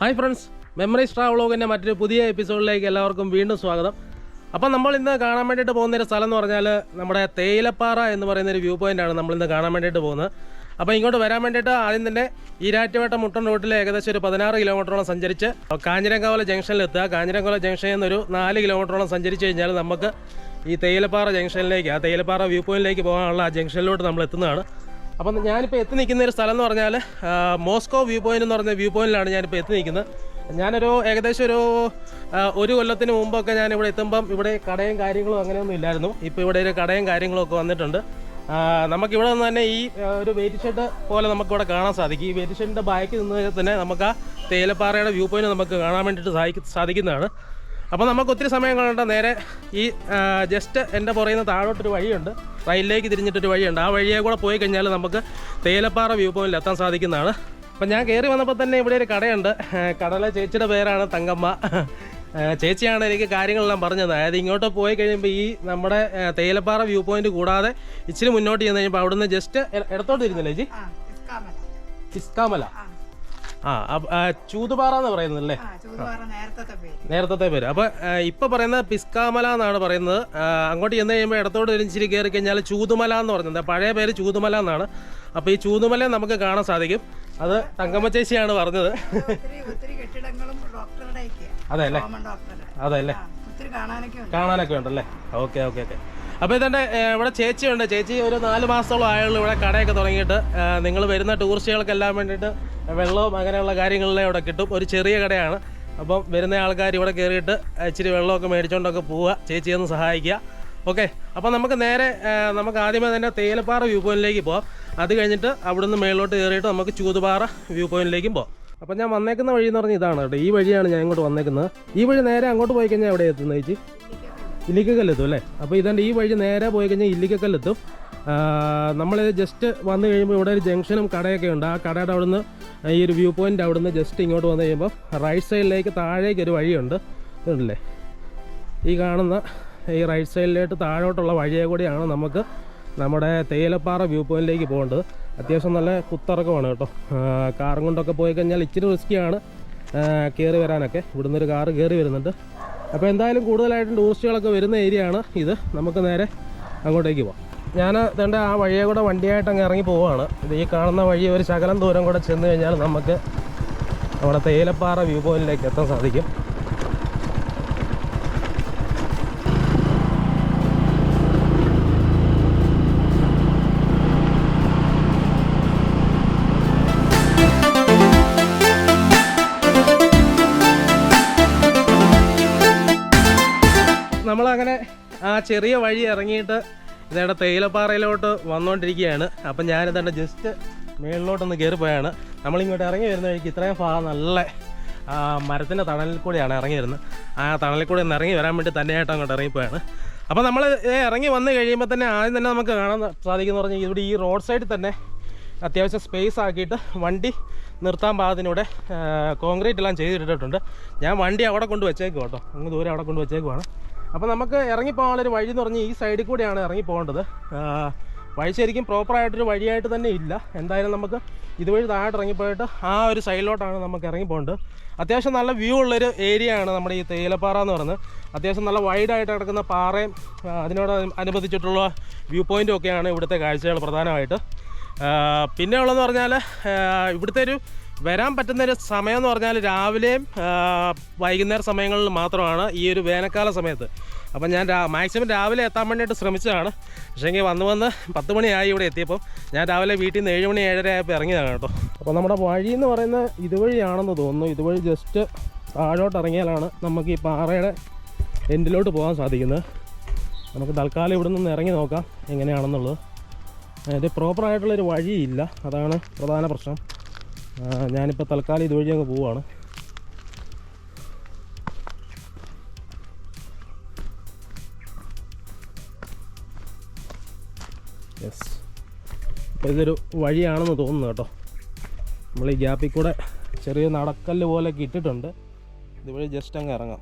Hi friends. Memories ട്രാവലോഗിന്റെ മറ്റൊരു പുതിയ എപ്പിസോഡിലേക്ക് എല്ലാവർക്കും വീണ്ടും സ്വാഗതം. അപ്പം നമ്മൾ ഇന്ന് കാണാൻ വേണ്ടിയിട്ട് പോകുന്ന ഒരു സ്ഥലം എന്ന് പറഞ്ഞാൽ നമ്മുടെ തേയിലപ്പാറ എന്ന് പറയുന്ന ഒരു വ്യൂ പോയിന്റാണ് നമ്മൾ ഇന്ന് കാണാൻ വേണ്ടിയിട്ട് പോകുന്നത്. അപ്പോൾ ഇങ്ങോട്ട് വരാൻ വേണ്ടിയിട്ട് ആദ്യം തന്നെ ഈരാറ്റുപേട്ട മുട്ടൻ റൂട്ടിൽ ഏകദേശം ഒരു പതിനാറ് കിലോമീറ്ററോളം സഞ്ചരിച്ച് കാഞ്ഞിരങ്കാവല ജംഗ്ഷനിലെത്തുക കാഞ്ഞിരങ്കാവല ജംഗ്ഷനിൽ നിന്ന് ഒരു നാല് കിലോമീറ്ററോളം സഞ്ചരിച്ച് കഴിഞ്ഞാൽ നമുക്ക് ഈ തേയിലപ്പാറ ജംഗ്ഷനിലേക്ക് ആ തേയിലപ്പാറ വ്യൂ പോയിന്റിലേക്ക് പോകാനുള്ള ആ ജംഗ്ഷനിലോട്ട് നമ്മൾ എത്തുന്നതാണ്. അപ്പം ഞാനിപ്പോൾ എത്തി നിൽക്കുന്ന ഒരു സ്ഥലം എന്ന് പറഞ്ഞാൽ മോസ്കോ വ്യൂ പോയിന്റ് എന്ന് പറഞ്ഞ വ്യൂ പോയിന്റിലാണ് ഞാനിപ്പോൾ എത്തി നിൽക്കുന്നത്. ഞാനൊരു ഏകദേശം ഒരു ഒരു കൊല്ലത്തിന് മുമ്പൊക്കെ ഞാൻ ഇവിടെ എത്തുമ്പം ഇവിടെ കടയും കാര്യങ്ങളും അങ്ങനെയൊന്നും ഇല്ലായിരുന്നു. ഇപ്പോൾ ഇവിടെ ഒരു കടയും കാര്യങ്ങളൊക്കെ വന്നിട്ടുണ്ട്. നമുക്ക് നമുക്കിവിടെ നിന്ന് തന്നെ ഈ ഒരു വെയിറ്റ് ഷെഡ് പോലെ നമുക്കിവിടെ കാണാൻ സാധിക്കും. ഈ വെയിറ്റ് ഷെഡിന്റെ ബാക്കിൽ നിന്ന് തന്നെ നമുക്ക് ആ തേയിലപ്പാറയുടെ വ്യൂ പോയിന്റ് നമുക്ക് കാണാൻ വേണ്ടിയിട്ട് സാധിക്കും സാധിക്കുന്നതാണ്. അപ്പോൾ നമുക്ക് ഒത്തിരി സമയം കളണ്ട നേരെ ഈ ജസ്റ്റ് എന്റെ പുറയുന്ന താഴോട്ടൊരു വഴിയുണ്ട്. റൈലിലേക്ക് തിരിഞ്ഞിട്ടൊരു വഴിയുണ്ട്. ആ വഴിയെ കൂടെ പോയി കഴിഞ്ഞാൽ നമുക്ക് തേയിലപ്പാറ വ്യൂ പോയിന്റിൽ എത്താൻ സാധിക്കുന്നതാണ്. അപ്പം ഞാൻ കയറി വന്നപ്പോൾ തന്നെ ഇവിടെ ഒരു കടയുണ്ട്. കടല കടയിലെ ചേച്ചിയുടെ പേരാണ് തങ്കമ്മ. ചേച്ചിയാണ് എനിക്ക് കാര്യങ്ങളെല്ലാം പറഞ്ഞത്. അതായത് ഇങ്ങോട്ട് പോയി കഴിയുമ്പോൾ ഈ നമ്മുടെ തേയിലപ്പാറ വ്യൂ പോയിന്റ് കൂടാതെ ഇച്ചിരി മുന്നോട്ട് ചെന്ന് കഴിയുമ്പോൾ അവിടുന്ന് ജസ്റ്റ് ഇടത്തോട്ട് ഇരുന്നില്ലേ ചേച്ചി? ഇസ്കാമല. ആ, ചൂതുപാറ എന്ന് പറയുന്നല്ലേ നേരത്തെ പേര്. അപ്പൊ ഇപ്പൊ പറയുന്നത് പിസ്കാമല എന്നാണ് പറയുന്നത്. അങ്ങോട്ട് ചെന്ന് കഴിയുമ്പോൾ ഇടത്തോട്ട് ഇരിച്ചിരി കയറി കഴിഞ്ഞാൽ ചൂതുമല എന്ന് പറയുന്നത് പഴയ പേര് ചൂതുമല എന്നാണ്. അപ്പൊ ഈ ചൂതുമല നമുക്ക് കാണാൻ സാധിക്കും. അത് തങ്കമ്മ ചേച്ചിയാണ് പറഞ്ഞത്. അതെ അല്ലേ? അതെ അല്ലേ? കാണാനൊക്കെ ഉണ്ടല്ലേ? Okay okay okay. അപ്പോൾ ഇതെന്റെ ഇവിടെ ചേച്ചിയുണ്ട്. ചേച്ചി ഒരു നാല് മാസത്തോളം ആയുള്ളൂ ഇവിടെ കടയൊക്കെ തുടങ്ങിയിട്ട്. നിങ്ങൾ വരുന്ന ടൂറിസ്റ്റുകൾക്കെല്ലാം വേണ്ടിയിട്ട് വെള്ളവും അങ്ങനെയുള്ള കാര്യങ്ങളിലേ ഇവിടെ കിട്ടും. ഒരു ചെറിയ കടയാണ്. അപ്പം വരുന്ന ആൾക്കാർ ഇവിടെ കയറിയിട്ട് ഇച്ചിരി വെള്ളമൊക്കെ മേടിച്ചുകൊണ്ടൊക്കെ പോവുക. ചേച്ചി ഒന്ന് സഹായിക്കുക. ഓക്കെ. അപ്പോൾ നമുക്ക് നേരെ നമുക്ക് ആദ്യമേ തന്നെ തേയിലപ്പാറ വ്യൂ പോയിന്റിലേക്ക് പോവാം. അത് കഴിഞ്ഞിട്ട് അവിടുന്ന് മേളിലോട്ട് കയറിയിട്ട് നമുക്ക് ചൂതുപാറ വ്യൂ പോയിന്റിലേക്കും പോവാം. അപ്പം ഞാൻ വന്നേക്കുന്ന വഴി എന്ന് പറഞ്ഞാൽ ഇതാണ് കേട്ടോ. ഈ വഴിയാണ് ഞാൻ ഇങ്ങോട്ട് വന്നേക്കുന്നത്. ഈ വഴി നേരെ അങ്ങോട്ട് പോയി കഴിഞ്ഞാൽ എവിടെ എത്തുന്നത് ചേച്ചി? ഇല്ലിക്കക്കല്ലെത്തും അല്ലേ? അപ്പോൾ ഇതാണ്ട് ഈ വഴി നേരെ പോയി കഴിഞ്ഞാൽ ഇല്ലിക്കക്കല്ലെത്തും. നമ്മൾ ജസ്റ്റ് വന്നു കഴിയുമ്പോൾ ഇവിടെ ഒരു ജംഗ്ഷനും കടയൊക്കെ ഉണ്ട്. ആ കടയുടെ അവിടുന്ന് ഈ ഒരു വ്യൂ പോയിന്റ് അവിടുന്ന് ജസ്റ്റ് ഇങ്ങോട്ട് വന്നു കഴിയുമ്പോൾ റൈറ്റ് സൈഡിലേക്ക് താഴേക്ക് ഒരു വഴിയുണ്ട്. ഇതുണ്ടല്ലേ? ഈ കാണുന്ന ഈ റൈറ്റ് സൈഡിലോട്ട് താഴോട്ടുള്ള വഴിയെ കൂടിയാണ് നമുക്ക് നമ്മുടെ തേയിലപ്പാറ വ്യൂ പോയിന്റിലേക്ക് പോകേണ്ടത്. അത്യാവശ്യം നല്ല കുത്തിറക്കമാണ് കേട്ടോ. കാറും കൊണ്ടൊക്കെ പോയി കഴിഞ്ഞാൽ ഇച്ചിരി റിസ്ക്കിയാണ് കയറി വരാനൊക്കെ. ഇവിടുന്ന് ഒരു കാറ് കയറി വരുന്നുണ്ട്. അപ്പോൾ എന്തായാലും കൂടുതലായിട്ടും ടൂറിസ്റ്റുകളൊക്കെ വരുന്ന ഏരിയ ആണ് ഇത്. നമുക്ക് നേരെ അങ്ങോട്ടേക്ക് പോവാം. ഞാൻ തേണ്ട ആ വഴിയെ കൂടെ വണ്ടിയായിട്ട് അങ്ങ് ഇറങ്ങി പോവുകയാണ് ഇത് ഈ കാണുന്ന വഴി ഒരു ശകലം ദൂരം കൂടെ ചെന്ന് കഴിഞ്ഞാൽ നമുക്ക് നമ്മുടെ തേയിലപ്പാറ വ്യൂ പോയിന്റിലേക്ക് എത്താൻ സാധിക്കും. നമ്മളങ്ങനെ ആ ചെറിയ വഴി ഇറങ്ങിയിട്ട് ഇതേടെ തേയിലപ്പാറയിലോട്ട് വന്നുകൊണ്ടിരിക്കുകയാണ് അപ്പം ഞാനിതേണ്ട ജസ്റ്റ് മേളിലോട്ടൊന്ന് കയറി പോയാണ് നമ്മളിങ്ങോട്ട് ഇറങ്ങി വരുന്ന വഴിക്ക് ഇത്രയും ഭാഗം നല്ല മരത്തിന്റെ തണലിൽ കൂടെയാണ് ഇറങ്ങി വരുന്നത്. ആ തണലിൽ കൂടെ ഒന്ന് ഇറങ്ങി വരാൻ വേണ്ടി തന്നെയായിട്ട് അങ്ങോട്ട് ഇറങ്ങിപ്പോയാണ്. അപ്പോൾ നമ്മൾ ഇറങ്ങി വന്ന് കഴിയുമ്പോൾ തന്നെ ആദ്യം തന്നെ നമുക്ക് കാണാൻ സാധിക്കുന്ന പറഞ്ഞാൽ ഇവിടെ ഈ റോഡ് സൈഡിൽ തന്നെ അത്യാവശ്യം സ്പേസ് ആക്കിയിട്ട് വണ്ടി നിർത്താൻ പാകത്തിനൂടെ കോൺക്രീറ്റ് എല്ലാം ചെയ്തിട്ടിട്ടുണ്ട്. ഞാൻ വണ്ടി അവിടെ കൊണ്ട് വെച്ചേക്കും കേട്ടോ. അങ്ങ് ദൂരെ അവിടെ കൊണ്ട് വെച്ചേക്കുവാണ്. അപ്പോൾ നമുക്ക് ഇറങ്ങിപ്പോകാനുള്ളൊരു വഴി എന്ന് പറഞ്ഞാൽ ഈ സൈഡിൽ കൂടെയാണ് ഇറങ്ങി പോകേണ്ടത് വഴി ശരിക്കും പ്രോപ്പറായിട്ടൊരു വഴിയായിട്ട് തന്നെ ഇല്ല. എന്തായാലും നമുക്ക് ഇതുവഴി താഴോട്ട് ഇറങ്ങിപ്പോയിട്ട് ആ ഒരു സൈഡിലോട്ടാണ് നമുക്ക് ഇറങ്ങി പോകേണ്ടത് അത്യാവശ്യം നല്ല വ്യൂ ഉള്ളൊരു ഏരിയ ആണ് നമ്മുടെ ഈ തേയിലപ്പാറ എന്ന് പറയുന്നത്. അത്യാവശ്യം നല്ല വൈഡായിട്ട് കിടക്കുന്ന പാറയും അതിനോട് അനുബന്ധിച്ചിട്ടുള്ള വ്യൂ പോയിന്റും ഒക്കെയാണ് ഇവിടുത്തെ കാഴ്ചകൾ പ്രധാനമായിട്ട്. പിന്നെ ഉള്ളതെന്ന് പറഞ്ഞാൽ ഇവിടുത്തെ ഒരു വരാൻ പറ്റുന്നൊരു സമയം എന്ന് പറഞ്ഞാൽ രാവിലെയും വൈകുന്നേര സമയങ്ങളിൽ മാത്രമാണ് ഈ ഒരു വേനൽക്കാല സമയത്ത്. അപ്പം ഞാൻ മാക്സിമം രാവിലെ എത്താൻ വേണ്ടിയിട്ട് ശ്രമിച്ചതാണ്. പക്ഷേങ്കിൽ വന്ന് വന്ന് പത്ത് മണിയായി ഇവിടെ എത്തിയപ്പോൾ ഞാൻ രാവിലെ വീട്ടിൽ നിന്ന് ഏഴ് മണി ഏഴര ആയപ്പോൾ ഇറങ്ങിയതാണ് കേട്ടോ. അപ്പോൾ നമ്മുടെ വഴി എന്ന് പറയുന്നത് ഇതുവഴിയാണെന്ന് തോന്നുന്നു. ഇതുവഴി ജസ്റ്റ് താഴോട്ട് ഇറങ്ങിയാലാണ് നമുക്ക് ഈ പാറയുടെ എൻഡിലോട്ട് പോകാൻ സാധിക്കുന്നത്. നമുക്ക് തൽക്കാലം ഇവിടെ നിന്ന് ഇറങ്ങി നോക്കാം എങ്ങനെയാണെന്നുള്ളത്. അതിന്റെ പ്രോപ്പറായിട്ടുള്ളൊരു വഴിയില്ല. അതാണ് പ്രധാന പ്രശ്നം. ഞാനിപ്പോൾ തൽക്കാലം ഇതുവഴി അങ്ങ് പോവാണ്. യെസ് അപ്പോൾ ഇതൊരു വഴിയാണെന്ന് തോന്നുന്നു കേട്ടോ. നമ്മൾ ഈ ഗ്യാപ്പിൽ കൂടെ ചെറിയ നടക്കല്ല് പോലെയൊക്കെ ഇട്ടിട്ടുണ്ട്. ഇതുവഴി ജസ്റ്റ് അങ്ങ് ഇറങ്ങാം.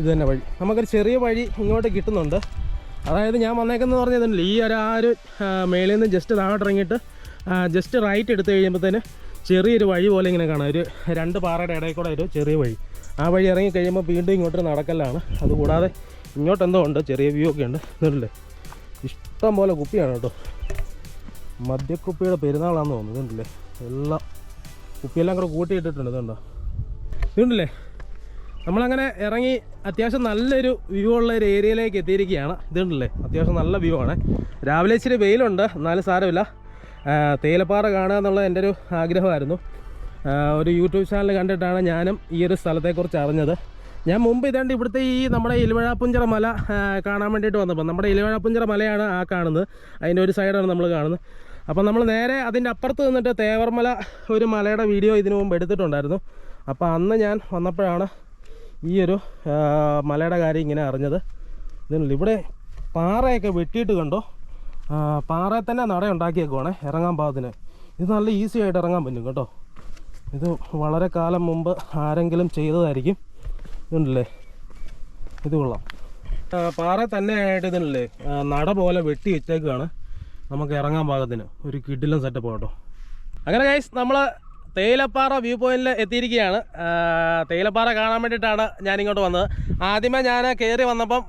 ഇത് തന്നെ വഴി. നമുക്കൊരു ചെറിയ വഴി ഇങ്ങോട്ട് കിട്ടുന്നുണ്ട്. അതായത് ഞാൻ വന്നേക്കെന്ന് പറഞ്ഞതില്ല ഈ ഒരു ആ ഒരു മേളിൽ നിന്ന് ജസ്റ്റ് താഴോട്ട് ഇറങ്ങിയിട്ട് ജസ്റ്റ് റൈറ്റ് എടുത്ത് കഴിയുമ്പോഴത്തേന് ചെറിയൊരു വഴി പോലെ ഇങ്ങനെ കാണാം. ഒരു രണ്ട് പാറയുടെ ഇടയിൽ കൂടെ ഒരു ചെറിയ വഴി. ആ വഴി ഇറങ്ങി കഴിയുമ്പോൾ വീണ്ടും ഇങ്ങോട്ട് നടക്കലാണ് അതുകൂടാതെ ഇങ്ങോട്ട് എന്തോ ഉണ്ട് ചെറിയ വ്യൂ ഒക്കെ ഉണ്ട്. ഇതുണ്ടല്ലേ? ഇഷ്ടം പോലെ കുപ്പിയാണ് കേട്ടോ. മദ്യക്കുപ്പിയുടെ പെരുന്നാളാണെന്ന് തോന്നുന്നു. ഇതുണ്ടല്ലേ? എല്ലാം കുപ്പിയെല്ലാം കൂടെ കൂട്ടിയിട്ടിട്ടുണ്ട്. ഇതുണ്ടോ? ഇതുണ്ടല്ലേ? നമ്മളങ്ങനെ ഇറങ്ങി അത്യാവശ്യം നല്ലൊരു വ്യൂ ഉള്ള ഒരു ഏരിയയിലേക്ക് എത്തിയിരിക്കുകയാണ്. ഇതുണ്ടല്ലേ? അത്യാവശ്യം നല്ല വ്യൂ ആണ്. രാവിലെ ഇച്ചിരി വെയിലുണ്ട്. എന്നാലും സാരമില്ല. തേയിലപ്പാറ കാണുക എന്നുള്ളത് എന്റെ ഒരു ആഗ്രഹമായിരുന്നു. ഒരു യൂട്യൂബ് ചാനൽ കണ്ടിട്ടാണ് ഞാനും ഈ ഒരു സ്ഥലത്തെക്കുറിച്ച് അറിഞ്ഞത്. ഞാൻ മുമ്പ് ഇതാണ്ട് ഇവിടുത്തെ ഈ നമ്മുടെ ഇലവഴാപ്പുഞ്ചിറ മല കാണാൻ വേണ്ടിയിട്ട് വന്നപ്പോൾ നമ്മുടെ ഇലവഴാപ്പുഞ്ചിറ മലയാണ് ആ കാണുന്നത്. അതിന്റെ ഒരു സൈഡാണ് നമ്മൾ കാണുന്നത്. അപ്പോൾ നമ്മൾ നേരെ അതിന്റെ അപ്പുറത്ത് നിന്നിട്ട് തേവർമല ഒരു മലയുടെ വീഡിയോ ഇതിനു മുമ്പ് എടുത്തിട്ടുണ്ടായിരുന്നു. അപ്പോൾ അന്ന് ഞാൻ വന്നപ്പോഴാണ് ഈ ഒരു മലയുടെ കാര്യം ഇങ്ങനെ അറിഞ്ഞത്. ഇതിനുള്ള ഇവിടെ പാറയൊക്കെ വെട്ടിയിട്ട് കണ്ടോ? പാറയിൽ തന്നെ നട ഉണ്ടാക്കിയേക്കുവാണേ ഇറങ്ങാൻ പാകത്തിന്. ഇത് നല്ല ഈസി ആയിട്ട് ഇറങ്ങാൻ പറ്റും കേട്ടോ. ഇത് വളരെ കാലം മുമ്പ് ആരെങ്കിലും ചെയ്തതായിരിക്കും. ഇതുണ്ടല്ലേ? ഇത് കൊള്ളാം. പാറ തന്നെ ആയിട്ട് ഇതുണ്ടല്ലേ നട പോലെ വെട്ടി വെച്ചേക്കാണ് നമുക്ക് ഇറങ്ങാൻ പാകത്തിന്. ഒരു കിഡിലും സെറ്റപ്പ് കേട്ടോ അങ്ങനെ ഗൈസ് നമ്മൾ തേയിലപ്പാറ വ്യൂ പോയിന്റിൽ എത്തിയിരിക്കുകയാണ്. തേയിലപ്പാറ കാണാൻ വേണ്ടിയിട്ടാണ് ഞാനിങ്ങോട്ട് വന്നത്. ആദ്യമേ ഞാൻ കയറി വന്നപ്പം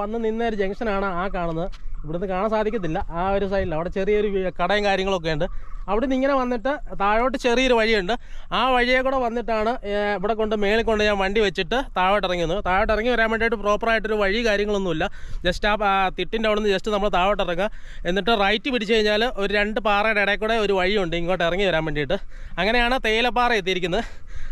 വന്ന് നിന്ന ഒരു ജംഗ്ഷനാണ് ആ കാണുന്നത്. ഇവിടുന്ന് കാണാൻ സാധിക്കത്തില്ല. ആ ഒരു സൈഡിൽ അവിടെ ചെറിയൊരു കടയും കാര്യങ്ങളൊക്കെ ഉണ്ട്. അവിടെ നിന്ന് ഇങ്ങനെ വന്നിട്ട് താഴോട്ട് ചെറിയൊരു വഴിയുണ്ട്. ആ വഴിയെ കൂടെ വന്നിട്ടാണ് ഇവിടെ കൊണ്ട് മേളിൽ കൊണ്ട് ഞാൻ വണ്ടി വെച്ചിട്ട് താഴോട്ട് ഇറങ്ങി വന്നു താഴോട്ട് ഇറങ്ങി വരാൻ വേണ്ടിയിട്ട് പ്രോപ്പറായിട്ടൊരു വഴി കാര്യങ്ങളൊന്നുമില്ല. ജസ്റ്റ് ആ ആ തിട്ടിന്റെ അവിടെ നിന്ന് ജസ്റ്റ് നമ്മൾ താഴോട്ട് ഇറങ്ങുക. എന്നിട്ട് റൈറ്റ് പിടിച്ച് കഴിഞ്ഞാൽ ഒരു രണ്ട് പാറയുടെ ഇടയിൽ കൂടെ ഒരു വഴിയുണ്ട് ഇങ്ങോട്ട് ഇറങ്ങി വരാൻ വേണ്ടിയിട്ട്. അങ്ങനെയാണ് തേയിലപ്പാറ എത്തിയിരിക്കുന്നത്.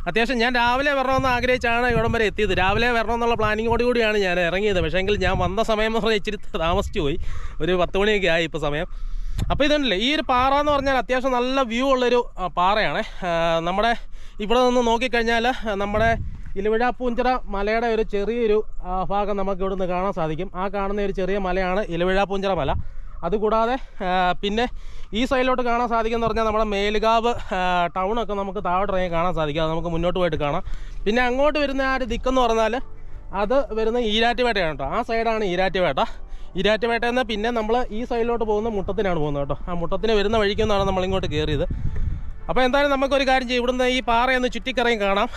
അത്യാവശ്യം ഞാൻ രാവിലെ വരണമെന്ന് ആഗ്രഹിച്ചാണ് ഇവിടം വരെ എത്തിയത്. രാവിലെ വരണമെന്നുള്ള പ്ലാനിങ്ങോട് കൂടിയാണ് ഞാൻ ഇറങ്ങിയത്. പക്ഷേ എങ്കിൽ ഞാൻ വന്ന സമയം എന്ന് പറഞ്ഞാൽ ഇച്ചിരി താമസിച്ചു പോയി. ഒരു പത്ത് മണിയൊക്കെ ആയി ഇപ്പോൾ സമയം. അപ്പോൾ ഇതുണ്ടല്ലേ ഈ ഒരു പാറ എന്ന് പറഞ്ഞാൽ അത്യാവശ്യം നല്ല വ്യൂ ഉള്ളൊരു പാറയാണ്. നമ്മുടെ ഇവിടെ നിന്ന് നോക്കിക്കഴിഞ്ഞാൽ നമ്മുടെ ഇലവിഴാപ്പൂഞ്ചിറ മലയുടെ ഒരു ചെറിയൊരു ഭാഗം നമുക്ക് ഇവിടുന്ന് കാണാൻ സാധിക്കും. ആ കാണുന്ന ഒരു ചെറിയ മലയാണ് ഇലവിഴാപ്പൂഞ്ചിറ മല. അതുകൂടാതെ പിന്നെ ഈ സൈഡിലോട്ട് കാണാൻ സാധിക്കുമെന്ന് പറഞ്ഞാൽ നമ്മുടെ മേലുകാവ് ടൗണൊക്കെ നമുക്ക് താഴോട്ടിറങ്ങി കാണാൻ സാധിക്കും. അത് നമുക്ക് മുന്നോട്ട് പോയിട്ട് കാണാം. പിന്നെ അങ്ങോട്ട് വരുന്ന ആ ഒരു ദിക്കെന്ന് പറഞ്ഞാൽ അത് വരുന്ന ഈരാറ്റുപേട്ടയാണ് കേട്ടോ. ആ സൈഡാണ് ഈരാറ്റുപേട്ട. ഈരാറ്റുപേട്ടയിൽ നിന്ന് പിന്നെ നമ്മൾ ഈ സൈഡിലോട്ട് പോകുന്ന മുട്ടത്തിനാണ് പോകുന്നത് കേട്ടോ. ആ മുട്ടത്തിന് വരുന്ന വഴിക്കൊന്നാണ് നമ്മൾ ഇങ്ങോട്ട് കയറിയത് അപ്പോൾ എന്തായാലും നമുക്കൊരു കാര്യം ചെയ്യും. ഇവിടുന്ന് ഈ പാറയൊന്ന് ചുറ്റിക്കറങ്ങി കാണാം.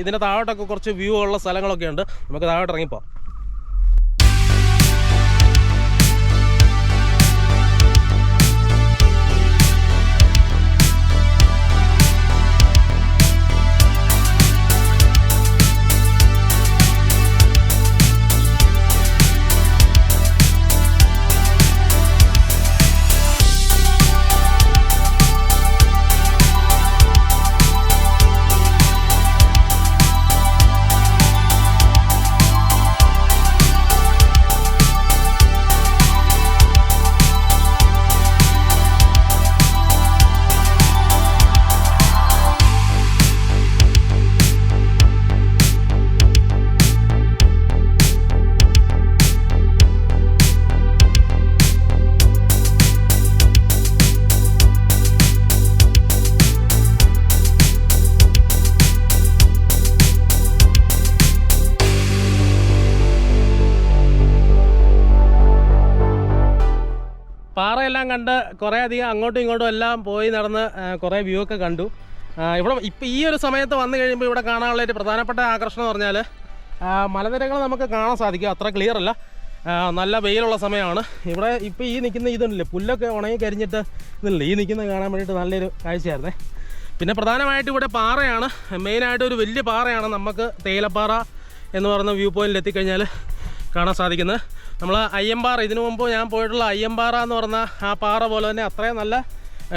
ഇതിന്റെ താഴോട്ടൊക്കെ കുറച്ച് വ്യൂ ഉള്ള സ്ഥലങ്ങളൊക്കെ ഉണ്ട്. നമുക്ക് താഴോട്ട് ഇറങ്ങിപ്പോകാം കണ്ട് കുറേ അധികം അങ്ങോട്ടും ഇങ്ങോട്ടും എല്ലാം പോയി നടന്ന് കുറേ വ്യൂ ഒക്കെ കണ്ടു. ഇവിടെ ഇപ്പം ഈ ഒരു സമയത്ത് വന്നു കഴിയുമ്പോൾ ഇവിടെ കാണാനുള്ള ഒരു പ്രധാനപ്പെട്ട ആകർഷണം എന്ന് പറഞ്ഞാൽ മലനിരകൾ നമുക്ക് കാണാൻ സാധിക്കും. അത്ര ക്ലിയർ അല്ല. നല്ല വെയിലുള്ള സമയമാണ്. ഇവിടെ ഇപ്പോൾ ഈ നിൽക്കുന്ന ഇതുണ്ടല്ലേ പുല്ലൊക്കെ ഉണങ്ങി കരിഞ്ഞിട്ട് ഇതല്ലേ ഈ നിൽക്കുന്നത് കാണാൻ വേണ്ടിയിട്ട് നല്ലൊരു കാഴ്ചയായിരുന്നേ. പിന്നെ പ്രധാനമായിട്ട് ഇവിടെ പാറയാണ്. മെയിനായിട്ട് ഒരു വലിയ പാറയാണ് നമുക്ക് തേയിലപ്പാറ എന്ന് പറയുന്ന വ്യൂ പോയിന്റിൽ എത്തിക്കഴിഞ്ഞാൽ കാണാൻ സാധിക്കുന്നത് നമ്മൾ അയ്യമ്പാറ ഇതിനു മുമ്പ് ഞാൻ പോയിട്ടുള്ള അയ്യമ്പാറ എന്ന് പറഞ്ഞ ആ പാറ പോലെ തന്നെ അത്രയും നല്ല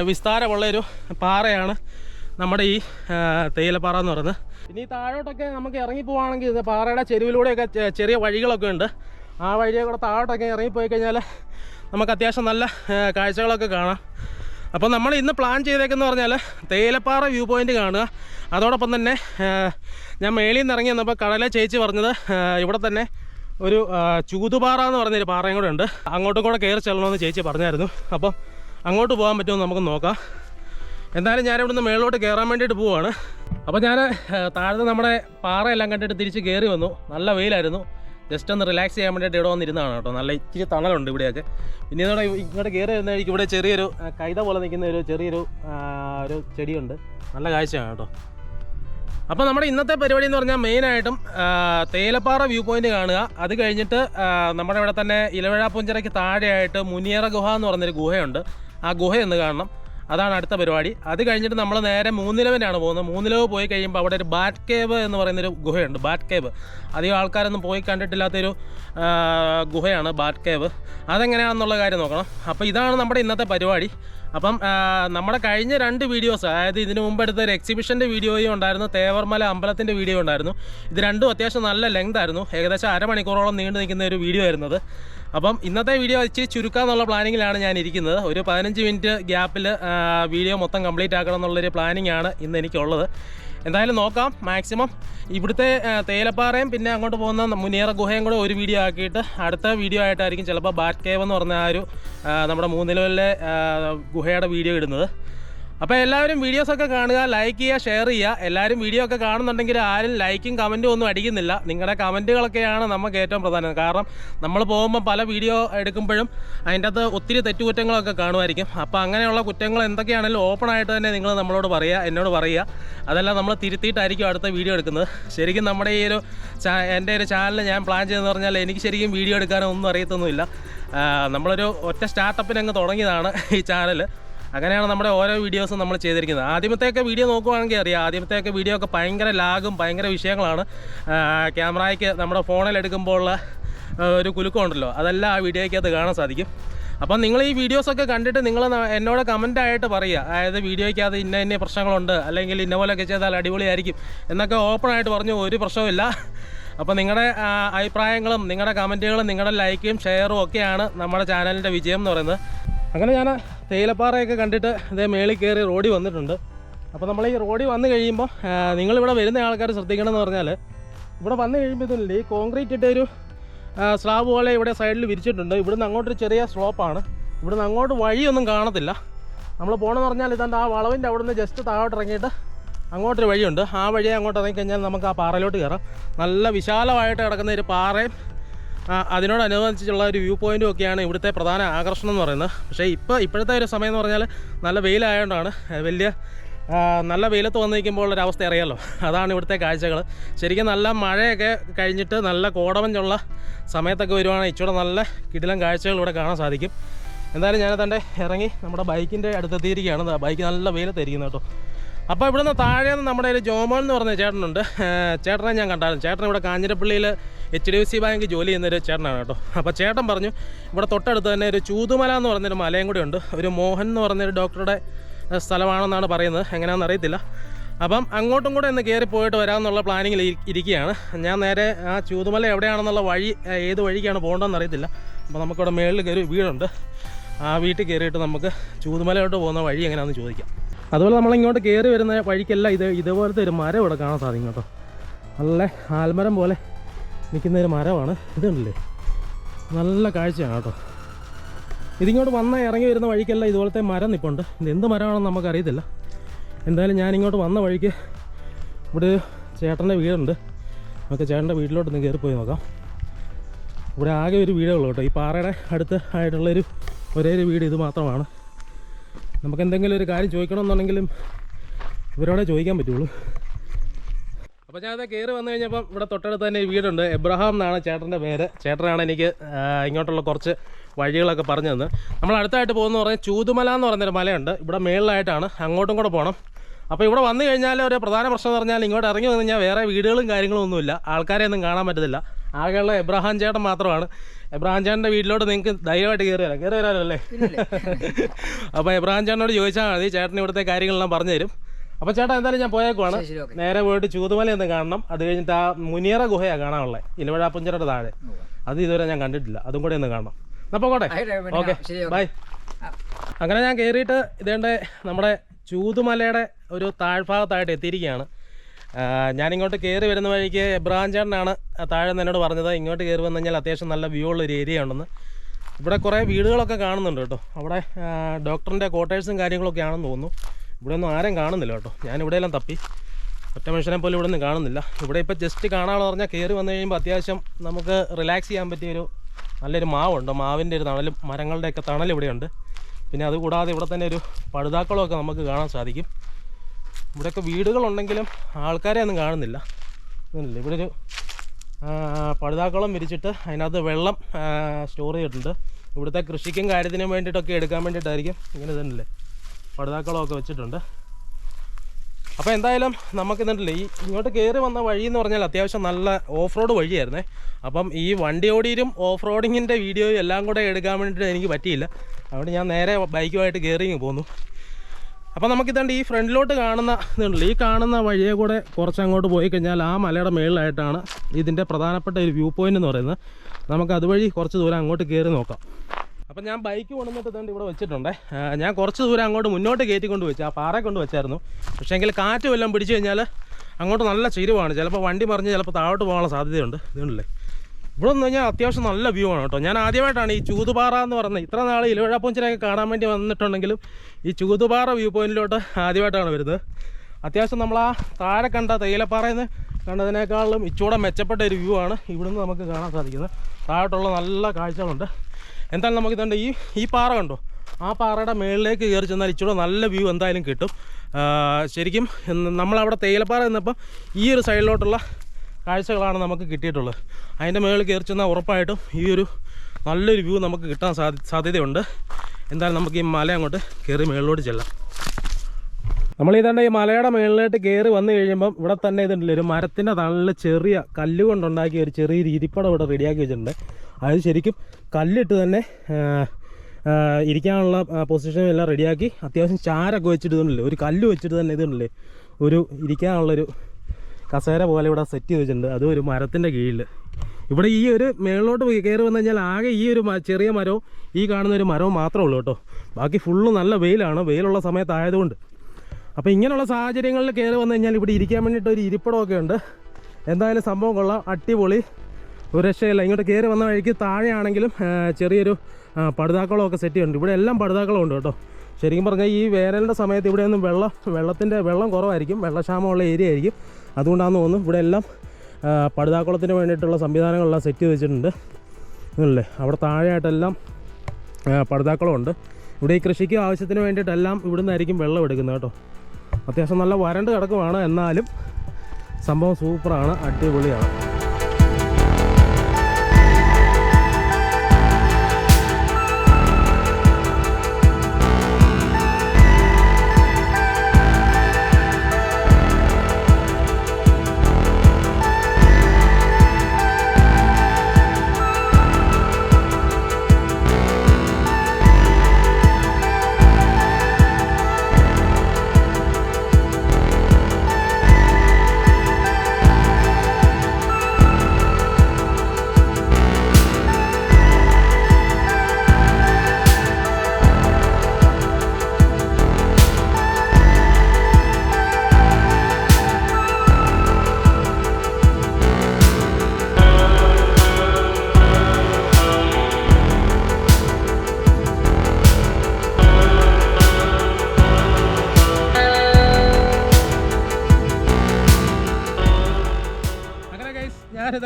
വിസ്താരമുള്ള ഒരു പാറയാണ് നമ്മുടെ ഈ തേയിലപ്പാറ എന്ന് പറയുന്നത്. ഇനി താഴോട്ടൊക്കെ നമുക്ക് ഇറങ്ങി പോവുകയാണെങ്കിൽ ഇത് പാറയുടെ ചെരുവിലൂടെയൊക്കെ ചെറിയ വഴികളൊക്കെ ഉണ്ട്. ആ വഴിയെ കൂടെ താഴോട്ടൊക്കെ ഇറങ്ങിപ്പോയി കഴിഞ്ഞാൽ നമുക്ക് അത്യാവശ്യം നല്ല കാഴ്ചകളൊക്കെ കാണാം. അപ്പോൾ നമ്മൾ ഇന്ന് പ്ലാൻ ചെയ്തേക്കെന്ന് പറഞ്ഞാൽ തേയിലപ്പാറ വ്യൂ പോയിന്റ് കാണുക. അതോടൊപ്പം തന്നെ ഞാൻ മേളിൽ നിന്ന് ഇറങ്ങി വന്നപ്പോൾ കടലെ ചേച്ചി പറഞ്ഞത് ഇവിടെ തന്നെ ഒരു ചൂതുപാറ എന്ന് പറഞ്ഞൊരു പാറയും കൂടെ ഉണ്ട്. അങ്ങോട്ടും കൂടെ കയറി ചെല്ലണമെന്ന് ചേച്ചി പറഞ്ഞായിരുന്നു. അപ്പം അങ്ങോട്ട് പോകാൻ പറ്റുമോ നമുക്ക് നോക്കാം. എന്തായാലും ഞാൻ ഇവിടുന്ന് മേളിലോട്ട് കയറാൻ വേണ്ടിയിട്ട് പോവാണ്. അപ്പോൾ ഞാൻ താഴ്ന്ന് നമ്മുടെ പാറയെല്ലാം കണ്ടിട്ട് തിരിച്ച് കയറി വന്നു. നല്ല വെയിലായിരുന്നു. ജസ്റ്റ് ഒന്ന് റിലാക്സ് ചെയ്യാൻ വേണ്ടിയിട്ട് ഇവിടെ വന്നിരുന്നതാണ് കേട്ടോ. നല്ല ഇച്ചിരി തണലുണ്ട് ഇവിടെയൊക്കെ. പിന്നെ ഇതോടെ ഇങ്ങോട്ട് കയറി വരുന്ന വഴിക്ക് ഇവിടെ ചെറിയൊരു കൈത പോലെ നിൽക്കുന്ന ഒരു ചെറിയൊരു ഒരു ചെടിയുണ്ട്. നല്ല കാഴ്ചയാണ് കേട്ടോ. അപ്പോൾ നമ്മുടെ ഇന്നത്തെ പരിപാടി എന്ന് പറഞ്ഞാൽ മെയിനായിട്ടും തേലപ്പാറ വ്യൂ പോയിന്റ് കാണുക. അത് കഴിഞ്ഞിട്ട് നമ്മുടെ ഇവിടെ തന്നെ ഇലവഴ പുഞ്ചരയ്ക്ക് താഴെയായിട്ട് മുനിയറ ഗുഹ എന്ന് പറഞ്ഞൊരു ഗുഹയുണ്ട്. ആ ഗുഹ ഒന്ന് കാണണം. അതാണ് അടുത്ത പരിപാടി. അത് കഴിഞ്ഞിട്ട് നമ്മൾ നേരെ മൂന്നിലവിനാണ് പോകുന്നത്. മൂന്നിലവ് പോയി കഴിയുമ്പോൾ അവിടെ ഒരു ബാറ്റ് കേവ് എന്ന് പറയുന്നൊരു ഗുഹയുണ്ട് ബാറ്റ് കേവ് അധികം ആൾക്കാരൊന്നും പോയി കണ്ടിട്ടില്ലാത്തൊരു ഗുഹയാണ് ബാറ്റ് കേവ് അതെങ്ങനെയാണെന്നുള്ള കാര്യം നോക്കണം. അപ്പോൾ ഇതാണ് നമ്മുടെ ഇന്നത്തെ പരിപാടി. അപ്പം നമ്മുടെ കഴിഞ്ഞ രണ്ട് വീഡിയോസ് അതായത് ഇതിനു മുമ്പ് എടുത്ത ഒരു എക്സിബിഷന്റെ വീഡിയോയും ഉണ്ടായിരുന്നു. തേവർമല അമ്പലത്തിന്റെ വീഡിയോ ഉണ്ടായിരുന്നു. ഇത് രണ്ടും അത്യാവശ്യം നല്ല ലെങ്ത് ആയിരുന്നു. ഏകദേശം അരമണിക്കൂറോളം നീണ്ടു നിൽക്കുന്ന ഒരു വീഡിയോ ആയിരുന്നത്. അപ്പം ഇന്നത്തെ വീഡിയോ ഇച്ചിരി ചുരുക്കാന്നുള്ള പ്ലാനിങ്ങിലാണ് ഞാൻ ഇരിക്കുന്നത്. ഒരു പതിനഞ്ച് മിനിറ്റ് ഗ്യാപ്പിൽ വീഡിയോ മൊത്തം കംപ്ലീറ്റ് ആക്കണം എന്നുള്ളൊരു പ്ലാനിങ്ങാണ് ഇന്ന് എനിക്കുള്ളത്. എന്തായാലും നോക്കാം. മാക്സിമം ഇവിടുത്തെ തേയിലപ്പാറയും പിന്നെ അങ്ങോട്ട് പോകുന്ന മുനിയറ ഗുഹയും കൂടെ ഒരു വീഡിയോ ആക്കിയിട്ട് അടുത്ത വീഡിയോ ആയിട്ടായിരിക്കും ചിലപ്പോൾ ബാറ്റ് കേവ് എന്ന് പറഞ്ഞ ആ ഒരു നമ്മുടെ മൂന്നിലവിലെ ഗുഹയുടെ വീഡിയോ ഇടുന്നത്. അപ്പോൾ എല്ലാവരും വീഡിയോസ് ഒക്കെ കാണുക ലൈക്ക് ചെയ്യുക ഷെയർ ചെയ്യുക. എല്ലാവരും വീഡിയോ ഒക്കെ കാണുന്നുണ്ടെങ്കിൽ ആരും ലൈക്കും കമന്റും ഒന്നും അടിക്കുന്നില്ല. നിങ്ങളുടെ കമന്റുകളൊക്കെയാണ് നമുക്ക് ഏറ്റവും പ്രധാനം. കാരണം നമ്മൾ പോകുമ്പോൾ പല വീഡിയോ എടുക്കുമ്പോഴും അതിന്റെ അകത്ത് ഒത്തിരി തെറ്റുകുറ്റങ്ങളൊക്കെ കാണുമായിരിക്കും. അപ്പോൾ അങ്ങനെയുള്ള കുറ്റങ്ങൾ എന്തൊക്കെയാണെങ്കിലും ഓപ്പൺ ആയിട്ട് തന്നെ നിങ്ങൾ നമ്മളോട് പറയുക എന്നോട് പറയുക. അതെല്ലാം നമ്മൾ തിരുത്തിയിട്ടായിരിക്കും അടുത്ത വീഡിയോ എടുക്കുന്നത്. ശരിക്കും നമ്മുടെ ഈ ഒരു എന്റെ ഒരു ചാനൽ ഞാൻ പ്ലാൻ ചെയ്തെന്ന് പറഞ്ഞാൽ എനിക്ക് ശരിക്കും വീഡിയോ എടുക്കാനോ ഒന്നും അറിയത്തൊന്നുമില്ല നമ്മളൊരു ഒറ്റ സ്റ്റാർട്ടപ്പിനങ്ങ് തുടങ്ങിയതാണ് ഈ ചാനൽ അങ്ങനെയാണ് നമ്മുടെ ഓരോ വീഡിയോസും നമ്മൾ ചെയ്തിരിക്കുന്നത്. ആദ്യമത്തെയൊക്കെ വീഡിയോ നോക്കുവാണെങ്കിൽ അറിയാം. ആദ്യമത്തെയൊക്കെ വീഡിയോ ഒക്കെ ഭയങ്കര ലാഗും ഭയങ്കര വിഷയങ്ങളാണ്. ക്യാമറയ്ക്ക് നമ്മുടെ ഫോണിൽ എടുക്കുമ്പോഴുള്ള ഒരു കുലുക്കമുണ്ടല്ലോ അതെല്ലാം ആ വീഡിയോയ്ക്കകത്ത് കാണാൻ സാധിക്കും. അപ്പം നിങ്ങൾ ഈ വീഡിയോസൊക്കെ കണ്ടിട്ട് നിങ്ങൾ എന്നോട് കമന്റ് ആയിട്ട് പറയുക. അതായത് വീഡിയോയ്ക്കകത്ത് ഇന്ന ഇന്ന പ്രശ്നങ്ങളുണ്ട് അല്ലെങ്കിൽ ഇന്ന പോലെയൊക്കെ ചെയ്താൽ അടിപൊളിയായിരിക്കും എന്നൊക്കെ ഓപ്പൺ ആയിട്ട് പറഞ്ഞു ഒരു പ്രശ്നവുമില്ല അപ്പോൾ നിങ്ങളുടെ അഭിപ്രായങ്ങളും നിങ്ങളുടെ കമന്റുകളും നിങ്ങളുടെ ലൈക്കും ഷെയറും ഒക്കെയാണ് നമ്മുടെ ചാനലിന്റെ വിജയം എന്ന് പറയുന്നത്. അങ്ങനെ ഞാൻ തേയിലപ്പാറയൊക്കെ കണ്ടിട്ട് ഇതേ മേളിൽ കയറി റോഡിൽ വന്നിട്ടുണ്ട്. അപ്പോൾ നമ്മൾ ഈ റോഡിൽ വന്നു കഴിയുമ്പോൾ നിങ്ങളിവിടെ വരുന്ന ആൾക്കാർ ശ്രദ്ധിക്കണം എന്ന് പറഞ്ഞാൽ ഇവിടെ വന്നു കഴിയുമ്പോൾ ഇതില്ലേ ഈ കോൺക്രീറ്റ് ഇട്ട ഒരു സ്ലാബ് പോലെ ഇവിടെ സൈഡിൽ വിരിച്ചിട്ടുണ്ട്. ഇവിടുന്ന് അങ്ങോട്ടൊരു ചെറിയ സ്ലോപ്പാണ് ഇവിടുന്ന് അങ്ങോട്ട് വഴിയൊന്നും കാണത്തില്ല. നമ്മൾ പോകണമെന്ന് പറഞ്ഞാൽ ഇതാണ്ട് ആ വളവിന്റെ അവിടെ നിന്ന് ജസ്റ്റ് താഴോട്ട് ഇറങ്ങിയിട്ട് അങ്ങോട്ടൊരു വഴിയുണ്ട്. ആ വഴിയെ അങ്ങോട്ട് ഇറങ്ങിക്കഴിഞ്ഞാൽ നമുക്ക് ആ പാറയിലോട്ട് കയറാം. നല്ല വിശാലമായിട്ട് കിടക്കുന്ന ഒരു പാറയും അതിനോടനുബന്ധിച്ചുള്ള ഒരു വ്യൂ പോയിന്റും ഒക്കെയാണ് ഇവിടുത്തെ പ്രധാന ആകർഷണം എന്ന് പറയുന്നത്. പക്ഷേ ഇപ്പോൾ ഇപ്പോഴത്തെ ഒരു സമയം എന്ന് പറഞ്ഞാൽ നല്ല വെയിലായതുകൊണ്ടാണ് വലിയ നല്ല വെയിലത്ത് വന്നിരിക്കുമ്പോൾ ഉള്ളൊരു അവസ്ഥ അറിയാമല്ലോ അതാണ് ഇവിടുത്തെ കാഴ്ചകൾ ശരിക്കും നല്ല മഴയൊക്കെ കഴിഞ്ഞിട്ട് നല്ല കോടമഞ്ഞുള്ള സമയത്തൊക്കെ വരുവാണെങ്കിൽ ഇച്ചിരി നല്ല കിടിലം കാഴ്ചകൾ ഇവിടെ കാണാൻ സാധിക്കും. എന്തായാലും ഞാൻ തന്നെ ഇറങ്ങി നമ്മുടെ ബൈക്കിന്റെ അടുത്തെത്തിയിരിക്കുകയാണ്. ബൈക്ക് നല്ല വെയിലത്തായിരിക്കുന്നത് കേട്ടോ. അപ്പോൾ താഴെ നിന്ന് നമ്മുടെ ഒരു ജോമോൻ എന്ന് പറഞ്ഞ ചേട്ടനുണ്ട്. ചേട്ടനെ ഞാൻ കണ്ടായിരുന്നു. ചേട്ടൻ ഇവിടെ കാഞ്ഞിരപ്പള്ളിയിൽ H D F C bank ജോലി ചെയ്യുന്നൊരു ചേട്ടനാണ് കേട്ടോ. അപ്പോൾ ചേട്ടൻ പറഞ്ഞു ഇവിടെ തൊട്ടടുത്ത് തന്നെ ഒരു ചൂതുമല എന്ന് പറഞ്ഞൊരു മലയും കൂടി ഉണ്ട്. ഒരു മോഹൻ എന്ന് പറഞ്ഞൊരു ഡോക്ടറുടെ സ്ഥലമാണെന്നാണ് പറയുന്നത്. എങ്ങനെയാണെന്ന് അറിയത്തില്ല. അപ്പം അങ്ങോട്ടും കൂടെ ഒന്ന് കയറി പോയിട്ട് വരാമെന്നുള്ള പ്ലാനിങ്ങിൽ ഇരിക്കുകയാണ്. ഞാൻ നേരെ ആ ചൂതുമല എവിടെയാണെന്നുള്ള വഴി ഏത് വഴിക്കാണ് പോകേണ്ടതെന്ന് അറിയത്തില്ല. അപ്പോൾ നമുക്കിവിടെ മേളിൽ കയറി വീടുണ്ട്. ആ വീട്ടിൽ കയറിയിട്ട് നമുക്ക് ചൂതുമലയോട്ട് പോകുന്ന വഴി എങ്ങനെയാണെന്ന് ചോദിക്കാം. അതുപോലെ നമ്മൾ ഇങ്ങോട്ട് കയറി വരുന്ന വഴിക്കെല്ലാം ഇത് ഇതുപോലത്തെ ഒരു മരം ഇവിടെ കാണാൻ സാധിക്കും കേട്ടോ. നല്ല ആൽമരം പോലെ. നിൽക്കുന്ന ഒരു മരമാണ്. ഇതുണ്ടല്ലേ? നല്ല കാഴ്ചയാണ് കേട്ടോ. ഇതിങ്ങോട്ട് വന്ന ഇറങ്ങി വരുന്ന വഴിക്കല്ല ഇതുപോലത്തെ മരം നിൽപ്പുണ്ട് ഇത് എന്ത് മരമാണെന്ന് നമുക്കറിയത്തില്ല. എന്തായാലും ഞാൻ ഇങ്ങോട്ട് വന്ന വഴിക്ക് ഇവിടെ ചേട്ടന്റെ വീടുണ്ട്. നമുക്ക് ചേട്ടന്റെ വീട്ടിലോട്ട് ഒന്ന് കയറിപ്പോയി പോയി നോക്കാം. ഇവിടെ ആകെ ഒരു വീടേ ഉള്ളൂ കേട്ടോ. ഈ പാറയുടെ അടുത്ത് ആയിട്ടുള്ളൊരു ഒരേ ഒരു വീട് ഇത് മാത്രമാണ്. നമുക്ക് എന്തെങ്കിലും ഒരു കാര്യം ചോദിക്കണമെന്നുണ്ടെങ്കിലും ഇവരോടെ ചോദിക്കാൻ പറ്റുള്ളൂ. അപ്പോൾ ഞാനത് കയറി വന്നു കഴിഞ്ഞപ്പം ഇവിടെ തൊട്ടടുത്ത് തന്നെ വീടുണ്ട്. എബ്രഹാം എന്നാണ് ചേട്ടന്റെ പേര്. ചേട്ടനാണ് എനിക്ക് ഇങ്ങോട്ടുള്ള കുറച്ച് വഴികളൊക്കെ പറഞ്ഞു തന്നത്. നമ്മൾ അടുത്തായിട്ട് പോകുന്ന പറഞ്ഞാൽ ചൂതുമല എന്ന് പറഞ്ഞൊരു മലയുണ്ട്. ഇവിടെ മേളിലായിട്ടാണ്. അങ്ങോട്ടും കൂടെ പോകണം അപ്പോൾ ഇവിടെ വന്നു കഴിഞ്ഞാൽ ഒരു പ്രധാന പ്രശ്നം എന്ന് പറഞ്ഞാൽ ഇങ്ങോട്ട് ഇറങ്ങി വന്നു കഴിഞ്ഞാൽ വേറെ വീടുകളും കാര്യങ്ങളും ഒന്നുമില്ല. ആൾക്കാരെ ഒന്നും കാണാൻ പറ്റത്തില്ല. ആകെയുള്ള എബ്രഹാം ചേട്ടൻ മാത്രമാണ്. എബ്രഹാം ചേട്ടന്റെ വീട്ടിലോട്ട് നിങ്ങൾക്ക് ധൈര്യമായിട്ട് കയറി വരാം. കയറി വരാമല്ലോ അല്ലേ? അപ്പോൾ എബ്രഹാം ചേട്ടനോട് ചോദിച്ചാൽ മതി. ചേട്ടൻ ഇവിടുത്തെ കാര്യങ്ങളെല്ലാം പറഞ്ഞു തരും. അപ്പോൾ ചേട്ടാ എന്തായാലും ഞാൻ പോയേക്കുവാണ്. നേരെ പോയിട്ട് ചൂതുമല ഒന്ന് കാണണം. അത് കഴിഞ്ഞിട്ട് ആ മുനിയറ ഗുഹയാ കാണാനുള്ളത് ഇലവഴ പുഞ്ചയുടെ താഴെ. അത് ഇതുവരെ ഞാൻ കണ്ടിട്ടില്ല. അതും കൂടെ ഒന്ന് കാണണം. എന്നാൽ പോട്ടെ ഓക്കെ. ബൈ. അങ്ങനെ ഞാൻ കയറിയിട്ട് ഇതേണ്ട നമ്മുടെ ചൂതുമലയുടെ ഒരു താഴ്ഭാഗത്തായിട്ട് എത്തിയിരിക്കുകയാണ്. ഞാനിങ്ങോട്ട് കയറി വരുന്ന വഴിക്ക് എബ്രഹാം ചേട്ടനാണ് താഴെ നിന്ന് എന്നോട് പറഞ്ഞത്. ഇങ്ങോട്ട് കയറി വന്നു കഴിഞ്ഞാൽ അത്യാവശ്യം നല്ല വ്യൂ ഉള്ള ഒരു ഏരിയ ഉണ്ടെന്ന്. ഇവിടെ കുറേ വീടുകളൊക്കെ കാണുന്നുണ്ട് കേട്ടോ. അവിടെ ഡോക്ടറിന്റെ ക്വാർട്ടേഴ്സും കാര്യങ്ങളൊക്കെ ആണെന്ന് തോന്നുന്നു. ഇവിടെ ഒന്നും ആരും കാണുന്നില്ല കേട്ടോ. ഞാൻ ഇവിടെയെല്ലാം തപ്പി. ഒറ്റ മനുഷ്യനെ പോലും ഇവിടെ നിന്ന് കാണുന്നില്ല. ഇവിടെ ഇപ്പോൾ ജസ്റ്റ് കാണാമെന്ന് പറഞ്ഞാൽ കയറി വന്നു കഴിയുമ്പോൾ അത്യാവശ്യം നമുക്ക് റിലാക്സ് ചെയ്യാൻ പറ്റിയൊരു നല്ലൊരു മാവുണ്ട്. മാവിന്റെ ഒരു തണലും മരങ്ങളുടെയൊക്കെ തണൽ ഇവിടെയുണ്ട്. പിന്നെ അതുകൂടാതെ ഇവിടെ തന്നെ ഒരു പഴുതാക്കളമൊക്കെ നമുക്ക് കാണാൻ സാധിക്കും. ഇവിടെയൊക്കെ വീടുകളുണ്ടെങ്കിലും ആൾക്കാരെ ഒന്നും കാണുന്നില്ല. ഇവിടെ ഒരു പഴുതാക്കളം വിരിച്ചിട്ട് അതിനകത്ത് വെള്ളം സ്റ്റോർ ചെയ്തിട്ടുണ്ട്. ഇവിടുത്തെ കൃഷിക്കും കാര്യത്തിനും വേണ്ടിയിട്ടൊക്കെ എടുക്കാൻ വേണ്ടിയിട്ടായിരിക്കും ഇങ്ങനെ തന്നെയല്ലേ പഴുതാക്കളമൊക്കെ വെച്ചിട്ടുണ്ട്. അപ്പോൾ എന്തായാലും നമുക്ക് ഇതുണ്ടല്ലേ ഈ ഇങ്ങോട്ട് കയറി വന്ന വഴി എന്ന് പറഞ്ഞാൽ അത്യാവശ്യം നല്ല ഓഫ് റോഡ് വഴിയായിരുന്നേ. അപ്പം ഈ വണ്ടി ഓടിയിലും ഓഫ് റോഡിങ്ങിന്റെ വീഡിയോ എല്ലാം കൂടെ എടുക്കാൻ വേണ്ടിയിട്ട് എനിക്ക് പറ്റിയില്ല. അതുകൊണ്ട് ഞാൻ നേരെ ബൈക്കുമായിട്ട് കയറി പോന്നു. അപ്പോൾ നമുക്കിതുണ്ട് ഈ ഫ്രണ്ടിലോട്ട് കാണുന്ന ഇതുണ്ടല്ലോ ഈ കാണുന്ന വഴിയെ കൂടെ കുറച്ച് അങ്ങോട്ട് പോയി കഴിഞ്ഞാൽ ആ മലയുടെ മേളിലായിട്ടാണ് ഇതിന്റെ പ്രധാനപ്പെട്ട ഒരു വ്യൂ പോയിന്റ് എന്ന് പറയുന്നത്. നമുക്ക് അതുവഴി കുറച്ച് ദൂരം അങ്ങോട്ട് കയറി നോക്കാം. അപ്പം ഞാൻ ബൈക്ക് കൊണ്ടുവന്നിട്ട് ഇതുകൊണ്ട് ഇവിടെ വെച്ചിട്ടുണ്ട്. ഞാൻ കുറച്ച് ദൂരം അങ്ങോട്ട് മുന്നോട്ട് കയറ്റി കൊണ്ട് വെച്ചു ആ പാറ കൊണ്ട് വെച്ചായിരുന്നു. പക്ഷേ എങ്കിൽ കാറ്റ് വല്ലതും പിടിച്ചു കഴിഞ്ഞാൽ അങ്ങോട്ട് നല്ല ചരിവാണ്. ചിലപ്പോൾ വണ്ടി മറിഞ്ഞ് ചിലപ്പോൾ താഴോട്ട് പോകാനുള്ള സാധ്യതയുണ്ട്. ഇതുണ്ടല്ലേ? ഇവിടെ നിന്ന് കഴിഞ്ഞാൽ അത്യാവശ്യം നല്ല വ്യൂ ആണ് കേട്ടോ. ഞാൻ ആദ്യമായിട്ടാണ് ഈ ചൂതുപാറ എന്ന് പറയുന്നത്. ഇത്ര നാൾ ഇലവഴാപ്പൂഞ്ചിനൊക്കെ കാണാൻ വേണ്ടി വന്നിട്ടുണ്ടെങ്കിലും ഈ ചൂതുപാറ വ്യൂ പോയിന്റിലോട്ട് ആദ്യമായിട്ടാണ് വരുന്നത്. അത്യാവശ്യം നമ്മൾ ആ താഴെ കണ്ട തേയിലപ്പാറയിൽ നിന്ന് കണ്ടതിനേക്കാളും ഇച്ചൂടെ മെച്ചപ്പെട്ട ഒരു വ്യൂ ആണ് ഇവിടുന്ന് നമുക്ക് കാണാൻ സാധിക്കുന്നത്. താഴോട്ടുള്ള നല്ല കാഴ്ചകളുണ്ട്. എന്തായാലും നമുക്ക് ഇതുണ്ട് ഈ ഈ പാറ കണ്ടോ? ആ പാറയുടെ മേളിലേക്ക് കയറി ചെന്നാൽ ഇച്ചിരി നല്ല വ്യൂ എന്തായാലും കിട്ടും. ശരിക്കും നമ്മളവിടെ തേയിലപ്പാറ നിന്നപ്പം ഈ ഒരു സൈഡിലോട്ടുള്ള കാഴ്ചകളാണ് നമുക്ക് കിട്ടിയിട്ടുള്ളത്. അതിന്റെ മേളിൽ കയറി ചെന്നാൽ ഉറപ്പായിട്ടും ഈ ഒരു നല്ലൊരു വ്യൂ നമുക്ക് കിട്ടാൻ സാധ്യതയുണ്ട്. എന്തായാലും നമുക്ക് ഈ മല അങ്ങോട്ട് കയറി മേളിലോട്ട് ചെല്ലാം. നമ്മൾ ഇതാണ്ട് ഈ മലയുടെ മേളിലോട്ട് കയറി വന്നു കഴിയുമ്പം ഇവിടെ തന്നെ ഇതുണ്ടല്ലോ ഒരു മരത്തിന്റെ തണലിൽ ചെറിയ കല്ല് കൊണ്ടുണ്ടാക്കിയ ഒരു ചെറിയ രീതിപ്പടം ഇവിടെ റെഡിയാക്കി വെച്ചിട്ടുണ്ട്. അത് ശരിക്കും കല്ലിട്ട് തന്നെ ഇരിക്കാനുള്ള പൊസിഷനും എല്ലാം റെഡിയാക്കി അത്യാവശ്യം ചാരൊക്കെ വെച്ചിട്ട് ഇതുണ്ടല്ലേ ഒരു കല്ല് വെച്ചിട്ട് തന്നെ ഇതുണ്ടല്ലേ ഒരു ഇരിക്കാനുള്ളൊരു കസേര പോലെ ഇവിടെ സെറ്റ് ചെയ്ത് വെച്ചിട്ടുണ്ട്. അതും ഒരു മരത്തിന്റെ കീഴിൽ ഇവിടെ ഈ ഒരു മേളിലോട്ട് കയറി വന്നു കഴിഞ്ഞാൽ ആകെ ഈ ഒരു ചെറിയ മരവും ഈ കാണുന്ന ഒരു മരവും മാത്രമേ ഉള്ളൂ കേട്ടോ. ബാക്കി ഫുള്ള് നല്ല വെയിലാണ് വെയിലുള്ള സമയത്തായതുകൊണ്ട് അപ്പോൾ ഇങ്ങനെയുള്ള സാഹചര്യങ്ങളിൽ കയറി വന്നു കഴിഞ്ഞാൽ ഇവിടെ ഇരിക്കാൻ വേണ്ടിയിട്ട് ഒരു ഇരിപ്പിടമൊക്കെ ഉണ്ട്. എന്തായാലും സംഭവം കൊള്ളാം. അടിപൊളി. ഒരു രക്ഷയില്ല. ഇങ്ങോട്ട് കയറി വന്ന വഴിക്ക് താഴെയാണെങ്കിലും ചെറിയൊരു പടുതാക്കളമൊക്കെ സെറ്റ് ചെയ്യുന്നുണ്ട്. ഇവിടെ എല്ലാം പടുതാക്കളും ഉണ്ട് കേട്ടോ. ശരിക്കും പറഞ്ഞാൽ ഈ വേനലിന്റെ സമയത്ത് ഇവിടെയൊന്നും വെള്ളം വെള്ളത്തിന്റെ വെള്ളം കുറവായിരിക്കും. വെള്ളക്ഷാമമുള്ള ഏരിയ ആയിരിക്കും. അതുകൊണ്ടാണെന്ന് തോന്നുന്നു ഇവിടെ എല്ലാം പടുതാക്കുളത്തിന് വേണ്ടിയിട്ടുള്ള സംവിധാനങ്ങളെല്ലാം സെറ്റ് ചെയ്ത് വെച്ചിട്ടുണ്ട്. അല്ലേ അവിടെ താഴെയായിട്ടെല്ലാം പടുതാക്കുളമുണ്ട് ഇവിടെ ഈ കൃഷിക്ക് ആവശ്യത്തിന് വേണ്ടിയിട്ടെല്ലാം ഇവിടെ നിന്നായിരിക്കും വെള്ളം എടുക്കുന്നത് കേട്ടോ. അത്യാവശ്യം നല്ല വരണ്ട് കിടക്കുവാണ്. എന്നാലും സംഭവം സൂപ്പറാണ്. അടിപൊളിയാണ്.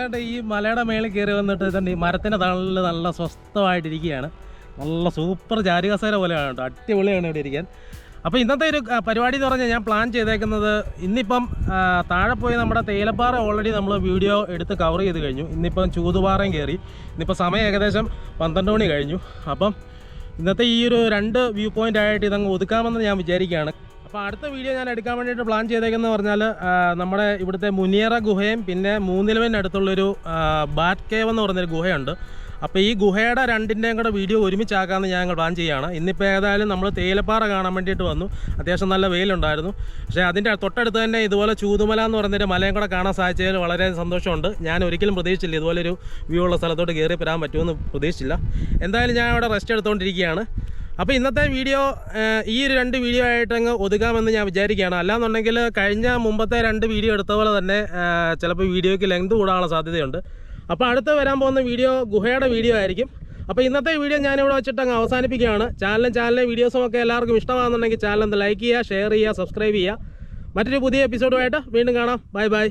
ഞാനിതാണ്ട് ഈ മലയുടെ മേളിൽ കയറി വന്നിട്ട് ഈ മരത്തിന്റെ തണലിൽ നല്ല സ്വസ്ഥമായിട്ടിരിക്കുകയാണ്. നല്ല സൂപ്പർ ജാരികസേര പോലെയാണ് കേട്ടോ. അടിപൊളിയാണ് ഇവിടെ ഇരിക്കാൻ. അപ്പോൾ ഇന്നത്തെ ഒരു പരിപാടി എന്ന് പറഞ്ഞാൽ ഞാൻ പ്ലാൻ ചെയ്തേക്കുന്നത് ഇന്നിപ്പം താഴെ പോയി നമ്മുടെ തേയിലപ്പാറ ഓൾറെഡി നമ്മൾ വീഡിയോ എടുത്ത് കവർ ചെയ്ത് കഴിഞ്ഞു. ഇന്നിപ്പം ചൂതുപാറയും കയറി ഇന്നിപ്പോൾ സമയം ഏകദേശം പന്ത്രണ്ട് മണി കഴിഞ്ഞു. അപ്പം ഇന്നത്തെ ഈ ഒരു രണ്ട് വ്യൂ പോയിന്റ് ആയിട്ട് ഇതങ്ങ് ഒതുക്കാമെന്ന് ഞാൻ വിചാരിക്കുകയാണ്. അപ്പോൾ അടുത്ത വീഡിയോ ഞാൻ എടുക്കാൻ വേണ്ടിയിട്ട് പ്ലാൻ ചെയ്തേക്കുന്നത് പറഞ്ഞാൽ നമ്മുടെ ഇവിടുത്തെ മുനിയറ ഗുഹയും പിന്നെ മൂന്നിലവിനടുത്തുള്ളൊരു ബാറ്റ് കേവ് എന്ന് പറഞ്ഞൊരു ഗുഹയുണ്ട്. അപ്പോൾ ഈ ഗുഹയുടെ രണ്ടിന്റെയും കൂടെ വീഡിയോ ഒരുമിച്ചാക്കാമെന്ന് ഞാൻ പ്ലാൻ ചെയ്യുകയാണ്. ഇന്നിപ്പോൾ ഏതായാലും നമ്മൾ തേയിലപ്പാറ കാണാൻ വേണ്ടിയിട്ട് വന്നു. അത്യാവശ്യം നല്ല വെയിലുണ്ടായിരുന്നു. പക്ഷേ അതിന്റെ തൊട്ടടുത്ത് തന്നെ ഇതുപോലെ ചൂതുമല എന്ന് പറഞ്ഞൊരു മലയും കൂടെ കാണാൻ സാധിച്ചതിൽ വളരെ സന്തോഷമുണ്ട്. ഞാൻ ഒരിക്കലും പ്രതീക്ഷിച്ചില്ല ഇതുപോലൊരു വ്യൂ ഉള്ള സ്ഥലത്തോട്ട് കയറി വരാൻ പറ്റുമെന്ന് പ്രതീക്ഷിച്ചില്ല. എന്തായാലും ഞാൻ അവിടെ റെസ്റ്റ് എടുത്തുകൊണ്ടിരിക്കുകയാണ് അപ്പോൾ ഇന്നത്തെ വീഡിയോ ഈ ഒരു രണ്ട് വീഡിയോ ആയിട്ട് അങ്ങ് ഒതുക്കാമെന്ന് ഞാൻ വിചാരിക്കുകയാണ്. അല്ലാന്നുണ്ടെങ്കിൽ കഴിഞ്ഞ മുമ്പത്തെ രണ്ട് വീഡിയോ എടുത്ത പോലെ തന്നെ ചിലപ്പോൾ വീഡിയോയ്ക്ക് ലെങ്ത് കൂടാനുള്ള സാധ്യതയുണ്ട്. അപ്പോൾ അടുത്ത വരാൻ പോകുന്ന വീഡിയോ ഗുഹയുടെ വീഡിയോ ആയിരിക്കും. അപ്പോൾ ഇന്നത്തെ വീഡിയോ ഞാനിവിടെ വെച്ചിട്ട് അങ്ങ് അവസാനിപ്പിക്കുകയാണ്. ചാനലും ചാനലിലെ വീഡിയോസും ഒക്കെ എല്ലാവർക്കും ഇഷ്ടമാണെന്നുണ്ടെങ്കിൽ ചാനൽ ഒന്ന് ലൈക്ക് ചെയ്യുക ഷെയർ ചെയ്യുക സബ്സ്ക്രൈബ് ചെയ്യുക. മറ്റൊരു പുതിയ എപ്പിസോഡുമായിട്ട് വീണ്ടും കാണാം. Bye bye